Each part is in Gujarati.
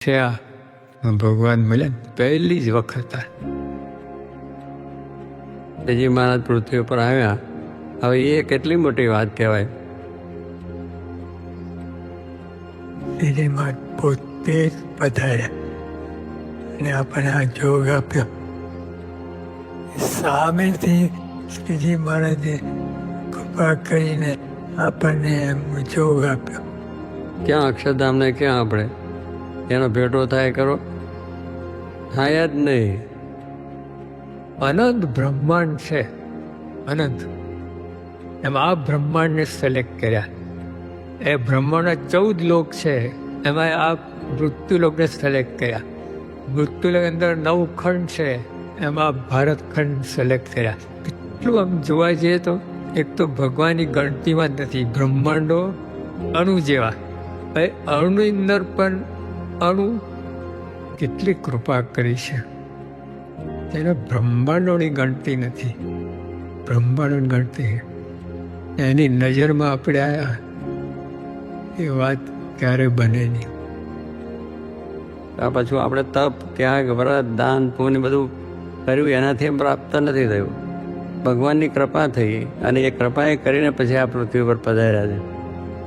આ. ભગવાન મળ્યા પહેલી જ વખત આ. મહારાજ પૃથ્વી ઉપર આવ્યા હવે એ કેટલી મોટી વાત કહેવાય? શ્રીજીમાં પોતે જ પધાર્યા. અને આપણને આ જોગ આપ્યો. સામેથી શ્રીજી મહારાજે કૃપા કરીને આપણને એમ જોગ આપ્યો. ક્યાં અક્ષરધામને ક્યાં આપણે? એનો ભેટો થાય કરો થાય જ નહીં. અનંત બ્રહ્માંડ છે. અનંત. એમાં આ બ્રહ્માંડને સિલેક્ટ કર્યા. એ બ્રહ્માંડના ચૌદ લોક છે. એમાં આ મૃત્યુલોકને સિલેક્ટ કર્યા. મૃત્યુલોક અંદર નવ ખંડ છે. એમાં ભારત ખંડ સિલેક્ટ કર્યા. કેટલું આમ જોવા જઈએ તો, એક તો ભગવાનની ગણતીમાં જ નથી. બ્રહ્માંડો અણુ જેવા. એ અણુની અંદર પણ અણુ કેટલી કૃપા કરી છે? તેને બ્રહ્માંડોની ગણતી નથી. બ્રહ્માંડોની ગણતી એની નજરમાં આપણે આવ્યા એ વાત ક્યારે બને નહીં. આ પાછું આપણે તપ, ત્યાગ, વ્રત, દાન, પુણ્ય બધું કર્યું, એનાથી પ્રાપ્ત નથી થયું. ભગવાનની કૃપા થઈ અને એ કૃપાએ કરીને પછી આ પૃથ્વી પર પધાર્યા છે.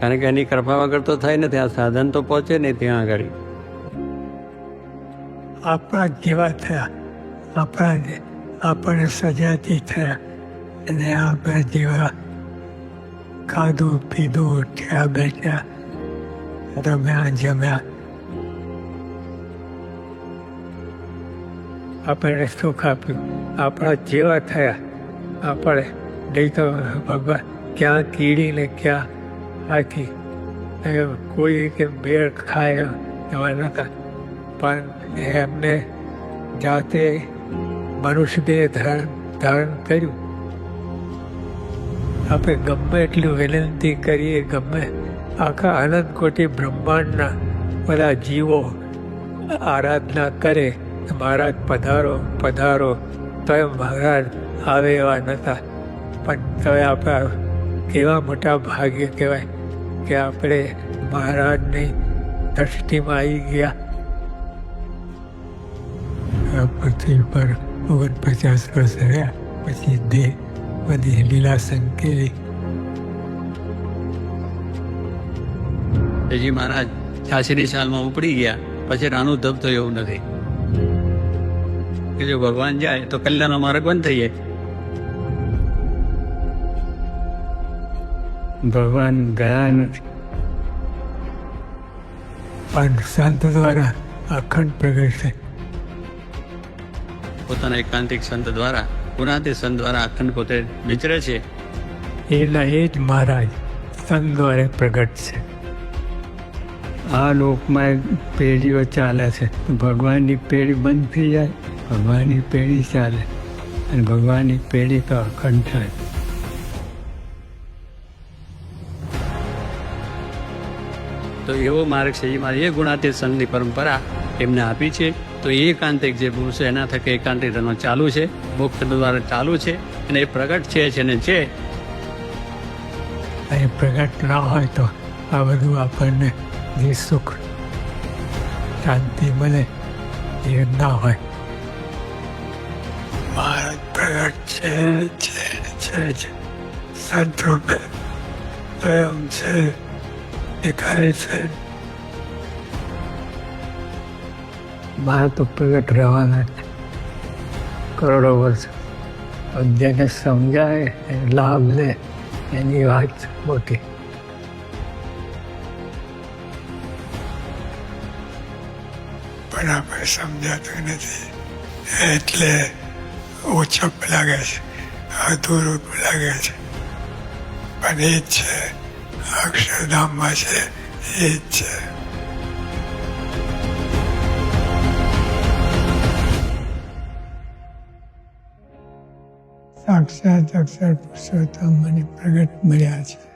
કારણ કે એની કૃપા વગર તો થાય નથી, આ સાધન તો પહોંચે નહીં ત્યાં આગળ. આપણા જેવા થયા. આપણા આપણને સજાતી થયા. અને આપણા જેવા ખાધું, પીધું ઉઠ્યા બેઠ્યા રમ્યા, જમ્યા. આપણને સુખ આપ્યું. આપણા જેવા થયા. આપણે નહીં તો ભગવાન ક્યાં કીડીને ક્યાં આથી કોઈ કે બેર ખાય એવા નહોતા પણ એમને જાતે મનુષ્ય દેહ ધારણ ધારણ કર્યું. આપણે ગમે એટલું વિનંતી કરીએ, ગમે આખા અનંત કોટી બ્રહ્માંડના બધા જીવો આરાધના કરે, મહારાજ પધારો પધારો તો મહારાજ આવે એવા નહોતા પણ તોય આપણા કેવા મોટા ભાગ્ય કહેવાય કે આપણે મહારાજની દ્રષ્ટિમાં આવી ગયા. આ પૃથ્વી પર ઓગણપચાસ વર્ષ રહ્યા પછી દેહ બધી લીલા સંકેલી. શ્રીજી મહારાજ છ્યાસીની સાલમાં ઉપડી ગયા પછી રાનું ધબ થયું એવું નથી. કે જો ભગવાન જાય તો કલ્યાણનો માર્ગ બંધ થઈ જાય. ભગવાન ગયા નથી. પણ સંત દ્વારા અખંડ પ્રગટ છે પોતાના એકાંતિક સંત દ્વારા ગુણાતી સંત દ્વારા અખંડ પોતે વિચરે છે. એના એ જ મહારાજ સંત દ્વારા પ્રગટ છે. આ લોકમાં પેઢીઓ ચાલે છે. ભગવાનની પેઢી બંધ થઈ જાય ભગવાનની પેઢી ચાલે અને ભગવાનની પેઢી તો અખંડ થાય. તો એવો માર્ગ છે એ મારી એ ગુણાતીત સંતની પરંપરા એમને આપી છે. તો એ એકાંતિક જે પુરુષ છે એના થકી એકાંતિક ધર્મ ચાલુ છે. મુક્ત દ્વારા ચાલુ છે અને એ પ્રગટ છે છે ને છે. અને પ્રગટ ના હોય તો આ બધું આપણને જે સુખ શાંતિ મળે એ ના હોય. ભારત પ્રગટ છે છે છે છે. સંત રૂપે સ્વયં છે દેખાય છે. મારા તો પ્રગટ રહેવાના કરોડો વર્ષ જેને સમજાય, લાભ લે, એની વાત મોટી. પણ આપણે સમજાતું નથી. એટલે ઓછપ લાગે છે, અધૂરું લાગે છે. પણ એ જ છે, અક્ષરધામમાં છે, એ જ છે. સાક્ષાત અક્ષર પુરુષોત્તમ મને પ્રગટ મળ્યા છે.